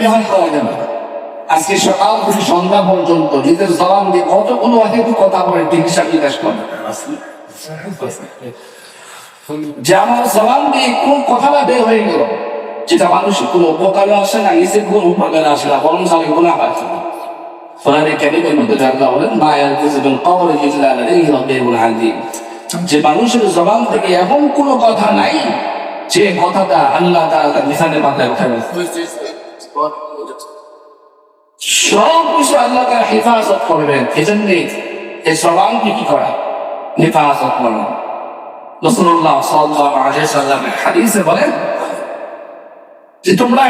ব্যবহার করা যাবে আজকে সকাল থেকে সন্ধ্যা পর্যন্ত নিজের জবান দিয়ে কতগুলো কথা বলে করে যে আমার জবান দিয়ে কোন কথাটা বের হয়ে গেল, যেটা মানুষের কোনো উপকারে আসে না, নিজের কোন উপকারে আসে না, বরং কারিমের মধ্যে বলেন, মা ইয়ালফিজু কওলিন ইল্লা লাদাইহি রাকিবুন আতীদ যে মানুষের জবান থেকে এমন কোনো কথা নাই, যে কথাটা আল্লাহ তাআলা তার লিসানের মাথায় উঠে সব কিছু আল্লাহ তার হেফাজত করবেন। এজন্য এই কি করা? হেফাজত করা। রসুল্লাহ সাল্লাল্লাহু আলাইহি সাল্লামের হাদিসে বলেন যে তোমরা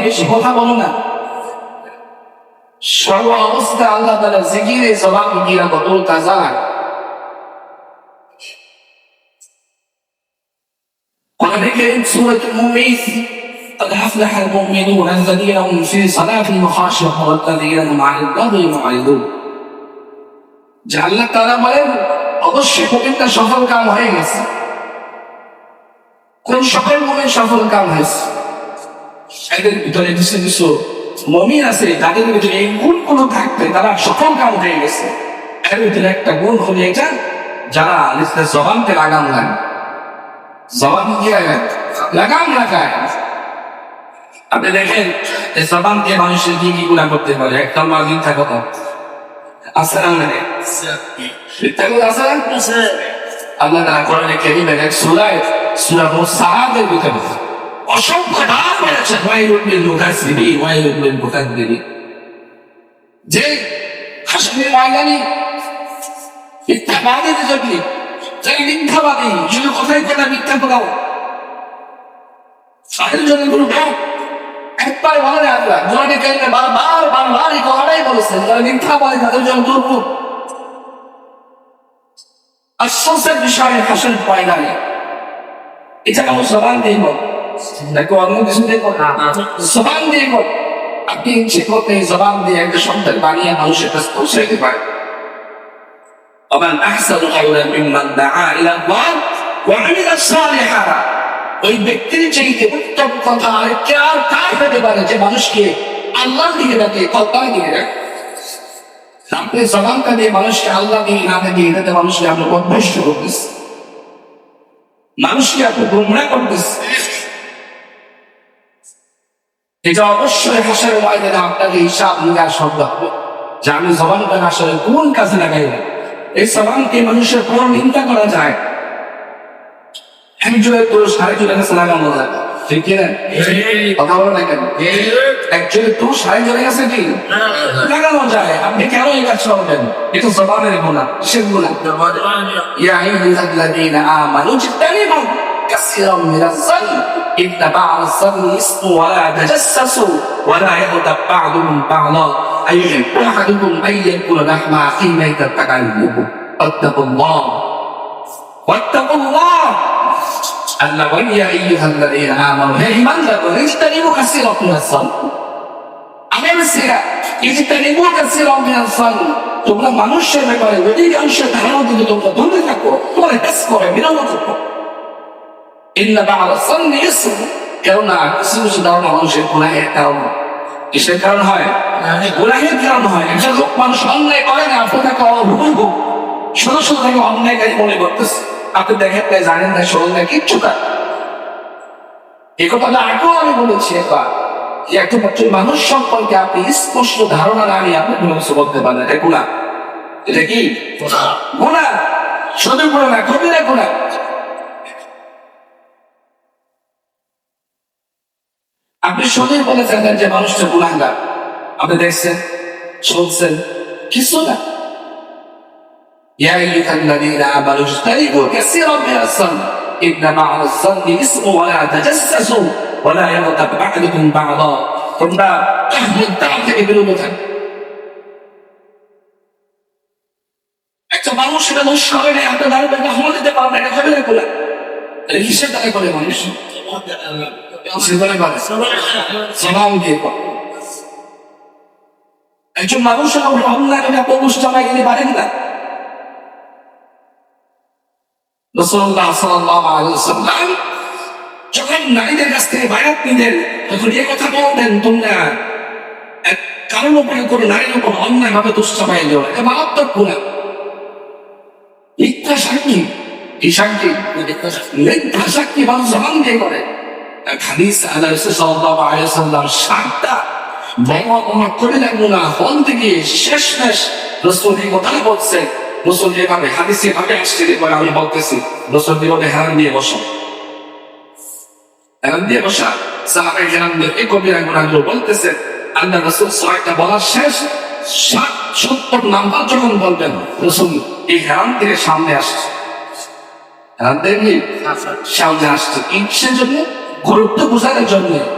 বেশি কথা না। সর্ব অবস্থা আল্লাহ তালা জিকিরে জবান গিয়া কত তাজা قال ذكر سورة المؤمنين قد أفلح المؤمنون الذين هم في صلاتهم خاشعون والذين هم عن اللغو معرضون যে আল্লাহ তারা বলেন অবশ্যই মোমেনটা সফল কাম হয়ে গেছে কোন সকল মোমেন সফল কাম হয়েছে এদের ভিতরে কিছু কিছু মমিন আছে তাদের ভিতরে এই গুণগুলো থাকবে তারা সফল কাম হয়ে গেছে এর ভিতরে একটা গুণ হলো এটা যারা নিজেদের জবানকে লাগাম লাগে জবান দিয়ে লাগাম লাগায়। আপনি দেখেন, এই জবান দিয়ে মানুষের কি কি গুণা করতে পারে? একটা মার মিথ্যা কথা আছে না মিথ্যা কথা আছে? না আল্লাহ তারা কোরআনে কারিমের এক সূরায়, সূরা মুসাআদের ভিতরে অসংখ্য নাম বলেছে ওয়াইলুল লিল মুকাসসিবিন ওয়াইলুল লিল যে যারা মিথ্যাবাদী শুধু কথাই কথা মিথ্যা বলাও তাদের জন্য কোনো ভোগ একবার বলে আল্লাহ কারিমে বারবার বারবার এই কথাটাই বলেছেন যারা মিথ্যা বলে তাদের জন্য দুর্ভোগ বিষয়ে হাসন ময়দানে এটা আমার সবান দিয়ে দেখো অন্য কিছু দেখো না। জবান দিয়ে বল। আপনি ইচ্ছে করতে জবান দিয়ে একটা শব্দ বানিয়ে মানুষের কাছে পৌঁছে দিতে পারেন। ومن أحسن قولا ممن دعا إلى الله وعمل صالحا ওই ব্যক্তির চাইতে উত্তম কথা আর কে আর কার হতে পারে যে মানুষকে আল্লাহ দিয়ে ডাকে কল্পনা দিয়ে ডাকে আপনি জবানটা দিয়ে মানুষকে আল্লাহ দিয়ে না থাকে এটাতে মানুষকে আপনি অভ্যস্ত করতেছে মানুষকে আপনি গুমরা করতেছে এটা অবশ্যই হাসের ময়দানে আপনাকে হিসাব নিকাশ হবে যে আমি জবানটা আসলে কোন কাজে লাগাইলাম এই জবানকে মানুষের কোন নিন্দা করা যায় একজনের দোষ আরেকজনের কাছে লাগানো যায় ঠিক কিনা কথা বলো না কেন একজনের দোষ আরেকজনের কাছে কি লাগানো যায় আপনি কেন এই কাজ করবেন এটা জবানের গুণা সে গুণা يا أيها الذين آمنوا اجتنبوا كثيرا من الظن إن بعض الظن إثم ولا تجسسوا ولا يغتب بعضكم بعضا أيحب أحدكم أن يأكل لحم أخيه ميتا فكرهوه واتقوا الله واتقوا الله ألا ويا أيها الذين آمنوا هي من لكم اجتنبوا كثيرا من الظن আমি সেরা ইজতানিবু কাসীরাম মিনাল ফান তোমরা মানুষের ব্যাপারে অধিকাংশের ধারণা কিন্তু তোমরা দূরে থাকো তোমরা হেস করে বিরোধ থাকো ইন্না বা'আল সান্নি ইসম কেননা কিছু কিছু ধারণা মানুষের গুনাহের কারণ কিসের কারণ হয় গুনাহের কারণ হয়। একজন লোক মানুষ অন্যায় করে না আপনি তাকে অভুল শুধু শুধু তাকে অন্যায়কারী মনে করতেছে। আপনি দেখেন তাই জানেন না শোনেন না কিচ্ছু না। কথাটা আগেও আমি বলেছি একবার যে একমাত্র মানুষ সম্পর্কে আপনি স্পষ্ট ধারণা না নিয়ে আপনি কিছু বলতে পারেন এটা গুণা এটা কি? গুণা শুধু গুণা না কবিরা গুণা আপনি সবাই বলে থাকেন যে মানুষটা গুণাঙ্গার আপনি দেখছেন শুনছেন কিছু না يا أيها الذين آمنوا اجتنبوا كثيرا من الظن إن مع الظن إثم ولا تجسسوا ولا يغتب بعضكم بعضا তোমরা মিথ্যা থেকে বিরত থাকো একটা মানুষ এটা দোষ করে না আপনার দাঁড়িয়ে ব্যাংকে হামলা দিতে পারবে এটা হবে না বলে এটা কিসের টাকা করে মানুষ সেখানে পারে সালাম দিয়ে করে একজন মানুষ করে আপনি অনুষ্ঠানে গেলে পারেন না। যখন নারীদের কাছ থেকে বায়াত নিলেন, তখন এ কথা বলতেন তোমরা কারণ উপরে কোনো নারীর উপর অন্যায় ভাবে দুঃসময় দিও না। এটা মারাত্মক গুণা। মিথ্যা সাক্ষী, কি সাক্ষী? মিথ্যা সাক্ষী মানুষ জবান দিয়ে করে। হাদিস সাল্লাল্লাহু আলাইহি ওয়াসাল্লাম সাতটা কবিরা গুনাহ বলতে গিয়ে শেষ রসুল আসছে এবার আমি বলতেছি, রসুল হেরান দিয়ে বসো। হেরান দিয়ে বসা, সাহাবাই এই কবিরা গুনাহগুলো বলতেছে, আল্লাহ রসুল ছয়টা শেষ, সাত, সত্তর নাম্বার যখন বলবেন, রসুল এই হেরান থেকে সামনে আসছে। থেকে সামনে আসছে। কিসের জন্য, গুরুত্ব বোঝানোর জন্য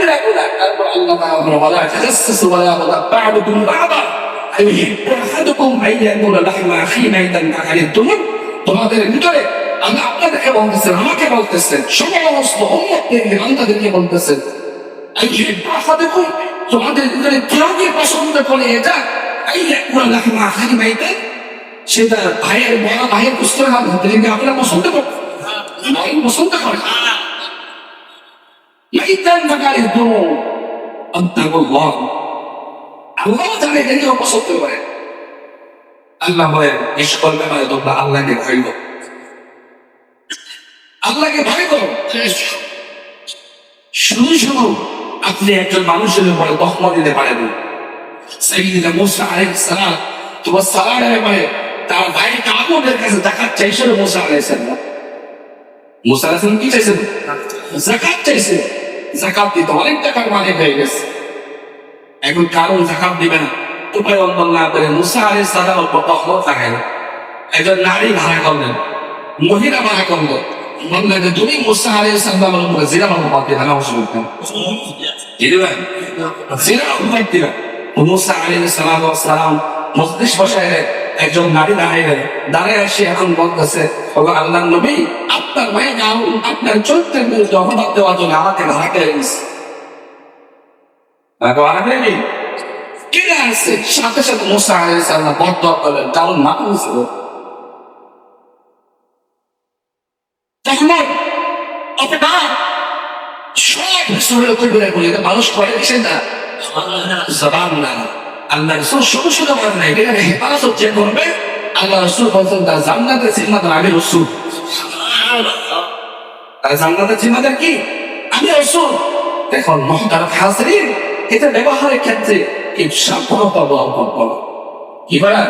কবে রাখবো না তারপর আল্লাহ তাআলা বলা তাজাসসু ওয়া লা তা'বুদু বা'দা أيحب أحدكم أن يأكل لحم أخيه ميتا فكرهتم তোমাদের ভিতরে আমি আপনাদেরকে বলতেছেন আমাকে বলতেছেন সমস্ত উম্মতদেরকে বান্দাদেরকে বলতেছেন أيحب أحدكم তোমাদের ভিতরে কেউ কি পছন্দ করে এটা أن يأكل لحم أخيه ميتا সেটা ভাইয়ের বড় ভাইয়ের পুস্তক হবে তাদেরকে আপনারা পছন্দ করেন ভাই পছন্দ করেন ميتا فكرهتم اتقوا অন্তাল্লাহ আল্লাহ জানে এটি অপছন্দ করে। আল্লাহ বলেন নিষ্কল ব্যাপারে তোমরা আল্লাহকে ভয় আল্লাহকে ভয় শুধু শুধু আপনি একজন মানুষের উপরে তখমা দিতে পারেন সাইদিনা মুসা আলাইহিস সালাম তোমার সালার ব্যাপারে তার ভাই কামনের কাছে দেখার চাইছিল মুসা আলাইহিস সালাম। মুসা আলাইহিস সালাম কি চাইছিল? জাকাত চাইছিল। জাকাত দিতে অনেক টাকার মালিক হয়ে গেছে। এখন কারণ জাকাত দিবে না। উপায় না করে মুসা আলী সাদা তহমত থাকে না একজন নারী ভাড়া করলেন, মহিলা ভাড়া করল। বললেন যে তুমি মুসা আলী সাল্লামের উপরে জিরা দিবে না অসুবিধা কি জিরা মহম্মদ দিবেন মুসা আলী সালাম বসায় একজন নারী দাঁড়াইলেন দাঁড়ায় আসি এখন বলতেছে, ওগো আল্লাহ নবী, আপনার ভাই আপনার চরিত্রের বিরুদ্ধে অপবাদ দেওয়ার জন্য আমাকে ভাড়া করে দিচ্ছে আগে কিনে আসছে সাথে সাথে মুসা আলাইহিস সালাম বদ্ধ করলেন, কারণ মানুষ করে দিছে না। জবান না। আল্লাহ রসুল শুধু শুধু বলেন না এটা হেফাজত করবে আল্লাহ রসুল বলছেন তার জান্নাতের জিম্মাদার আমি রসুল। তার জান্নাতের জিম্মাদার কি? আমি রসুল। দেখুন মহতার হাসরিন এটা ব্যবহারের ক্ষেত্রে এই সাবধানতা অবলম্বন করা। কি করা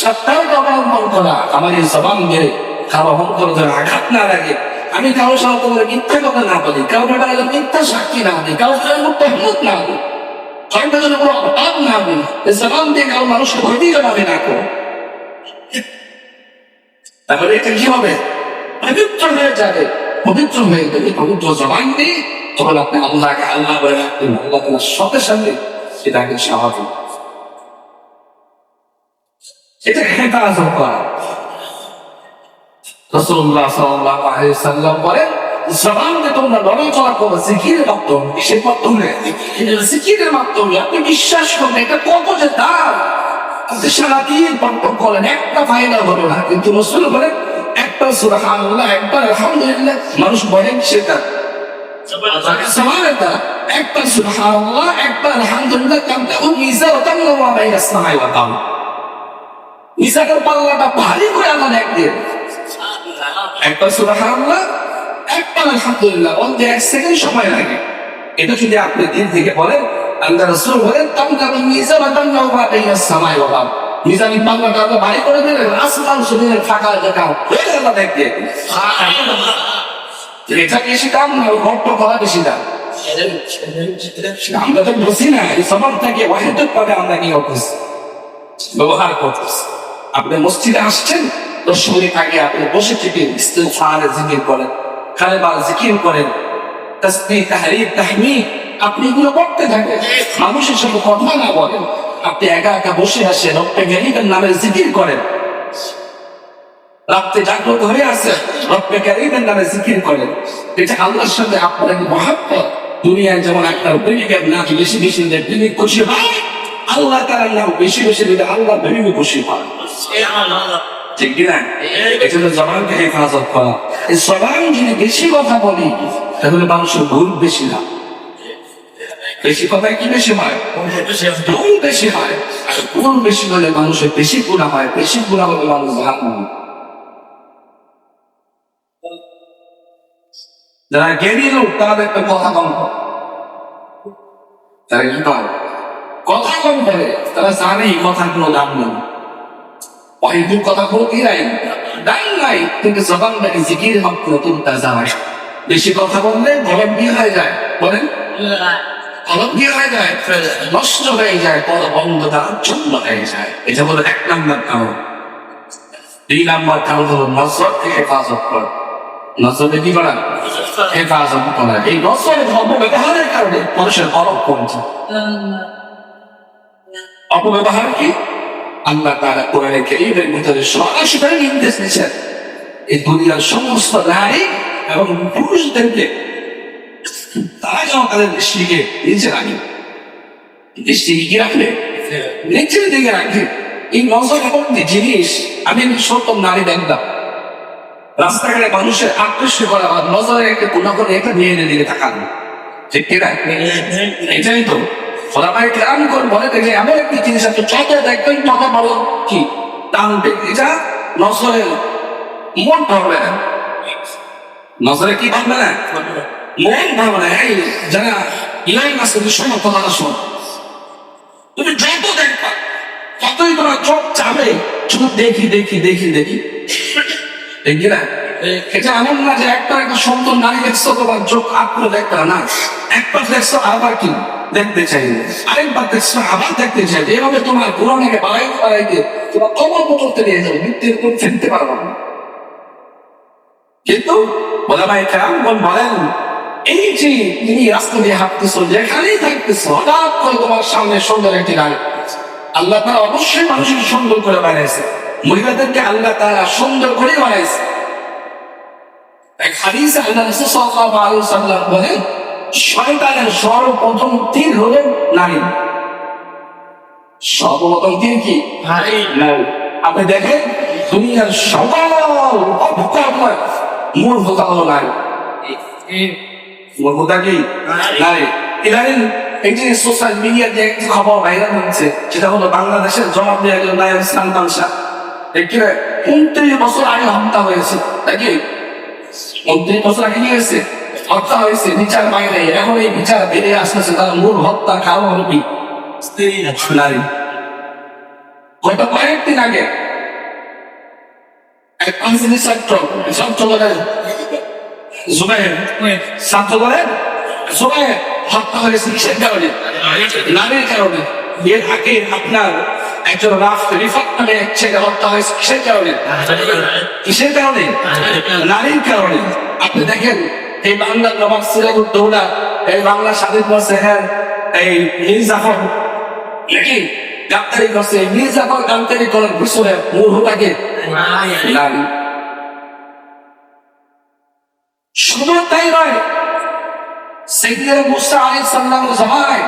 সাবধানতা অবলম্বন করা। আমার এই জবান মেরে কারও অহংকার যেন আঘাত না লাগে। আমি কারও সাথে মিথ্যা কথা না বলি কারও ব্যাপারে মিথ্যা সাক্ষী না দিই কারও সাথে না দিই কারোটা যেন কোনো অভাব না এই জবান দিয়ে কারও মানুষকে ক্ষতি জানাবে না করো তাহলে এটা কি হবে? পবিত্র হয়ে যাবে। পবিত্র হয়ে গেলে পবিত্র জবান দিয়ে তখন আপনি আল্লাহকে আল্লাহ বলে রাখবেন। আল্লাহ তালার সাথে সাথে সেটাকে স্বাভাবিক এটা হেফাজত করা। রসুল্লাহ সাল্লাহ সাল্লাম বলেন জবানকে তোমরা নড়াচড়া করো জিকিরের মাধ্যমে সে মাধ্যমে জিকিরের মাধ্যমে আপনি বিশ্বাস করবেন, এটা কত যে দাম। সারা দিন বন্টন করেন, একটা ফাইনাল হলো না। কিন্তু রসুল বলেন, একটা সুরাহান একটা আলহামদুলিল্লাহ, মানুষ বলেন সেটা। একটা সুবহানাল্লাহ আল্লাহ একবার আলহামদুলিল্লাহ এক সেকেন্ড সময় লাগে। এটা যদি আপনি দিন থেকে বলেন, আল্লাহ রাসূল বলেন ভারী করে আসমান ফাঁকা হয়ে। এটা বেশি দাম না, গল্প করা বেশি দাম। আমরা তো বুঝি না, এই সমাজটাকে ভাবে আমরা নিয়ে করতেছি ব্যবহার করতেছি। আপনি মসজিদে আসছেন দশ মিনিট আগে আপনি বসে থেকে ইস্তেফারে জিকির করেন। কালেবার জিকির করেন। তসবিহ তাহরির তাহমিদ, আপনি এগুলো করতে থাকেন। মানুষের সাথে কথা না বলেন। আপনি একা একা বসে আসেন রপ্পে গরিবের নামে জিকির করেন। রাত্রে জাগ্রত হয়ে আসেন রব্বে কারিমের নামে জিকির করেন। এটা আল্লাহর সাথে আপনার এক দুনিয়ায় যেমন আপনার প্রেমিকের নাচ বেশি বেশি দিলে প্রেমিক খুশি হয়, আল্লাহ তার বেশি বেশি আল্লাহ প্রেমিক খুশি হয়। ঠিক কিনা এটা হলো জবানকে হেফাজত করা। এই জবান যদি বেশি কথা বলি তাহলে মানুষের ভুল বেশি না। বেশি কথায় কি বেশি হয়? ভুল বেশি হয়। ভুল বেশি হলে মানুষের বেশি গুণা হয়। বেশি গুণা হলে মানুষ হয়। যারা জ্ঞানী লোক তারা একটা কথা কম। তারা কি করে কথা কম করে তারা জানে এই কথার কোনো দাম নেই। অহিন্দুর কথা কোনো কি নাই? দাম নাই কিন্তু জবানটাকে জিকির হক নতুন তাজা হয়। বেশি কথা বললে গরম কি হয়ে যায়। বলেন। কি হয়ে যায় নষ্ট হয়ে যায় হয়ে এটা হলো এক নম্বর কারণ। দুই নম্বর কারণ হলো নজর থেকে হেফাজত করা। নজরে কি করা? হেফাজত করা। এই নজরের অপব্যবহারের কারণে মানুষের অরব কমছে। অপব্যবহার কি? আল্লাহ তারা কোরআনে কেরিমের ভিতরে সরাসরি নির্দেশ দিয়েছেন, এই দুনিয়ার সমস্ত নারী এবং পুরুষদেরকে তারা যেন তাদের দৃষ্টিকে নিচে রাখে। দৃষ্টিকে কি রাখবে নিচের দিকে রাখবে এই নজর এমন জিনিস আমি সত্য নারী দেখতাম রাস্তাঘাটে মানুষের আকৃষ্ট করা বা নজরে একটা কোনো একটা মেয়েদের দিকে তাকানো। ঠিক কিনা এটাই তো। চোখ চাবে শুধু দেখি দেখি দেখি দেখি। দেখি না এটা এমন না যে একটা দেখছ তোমার চোখ না একবার দেখছ, আবার কি? দেখতে চাইবে আরেকবার দেখছ, আবার দেখতে চাইবে এভাবে তোমার বাড়াই তোমার কমল নিয়ে যাবে, মৃত্যুর পারব না। কিন্তু কেমন বলেন, এই যে তুমি রাস্তা দিয়ে হাঁটতেছো, যেখানেই থাকতেছো, হঠাৎ করে তোমার সামনে সুন্দর একটি নারী আল্লাহ তারা অবশ্যই মানুষকে সুন্দর করে বানাইছে মহিলাদেরকে আল্লাহ তারা সুন্দর করে বানাইছে এক হাদিসে আল্লাহ রাসূল সাল্লাল্লাহু আলাইহি বলেন শয়তানের সর্বপ্রথম তীর হলো নারী। সর্বপ্রথম তীর কি? নারী। আপনি দেখেন দুনিয়ার সকল অপকর্মের মূল হোতা হলো নারী। মূল হোতা কি? নারী। ইদানিং এই যে সোশ্যাল মিডিয়াতে একটি খবর ভাইরাল হচ্ছে সেটা হলো বাংলাদেশের জবাব দিয়ে একজন নায়ক ইসলাম তামসা একটি উনত্রিশ বছর আগে হত্যা হয়েছে। নাকি উনত্রিশ বছর আগে কি হয়েছে হত্যা হয়েছে, বিচার পায় এখন এই বিচার বেরিয়ে আসতেছে, তার মূল হত্যা কারণ হলো কি? নারী গত কয়েকদিন আগে এক পাঁচদিনের ছাত্র ছাত্র বলেন জুবাইর ছাত্র বলেন জুবাইর হত্যা হয়েছে কিসের কারণে? নারীর কারণে। এর আগে আপনার একজন রাফ রিফাত নামে ছেলে হত্যা হয়েছে কিসের কারণে? কিসের কারণে? নারীর কারণে। আপনি দেখেন, এই বাংলার নবাব সিরাজউদ্দৌলা এই বাংলা স্বাধীন করছে হ্যাঁ এই মীর জাফর। নাকি? গাদ্দারি করছে। মীর জাফর গাদ্দারি করার পিছনে মূল নারী। শুধু তাই নয় সেদিনের মুসা আলী সাল্লাম জামানা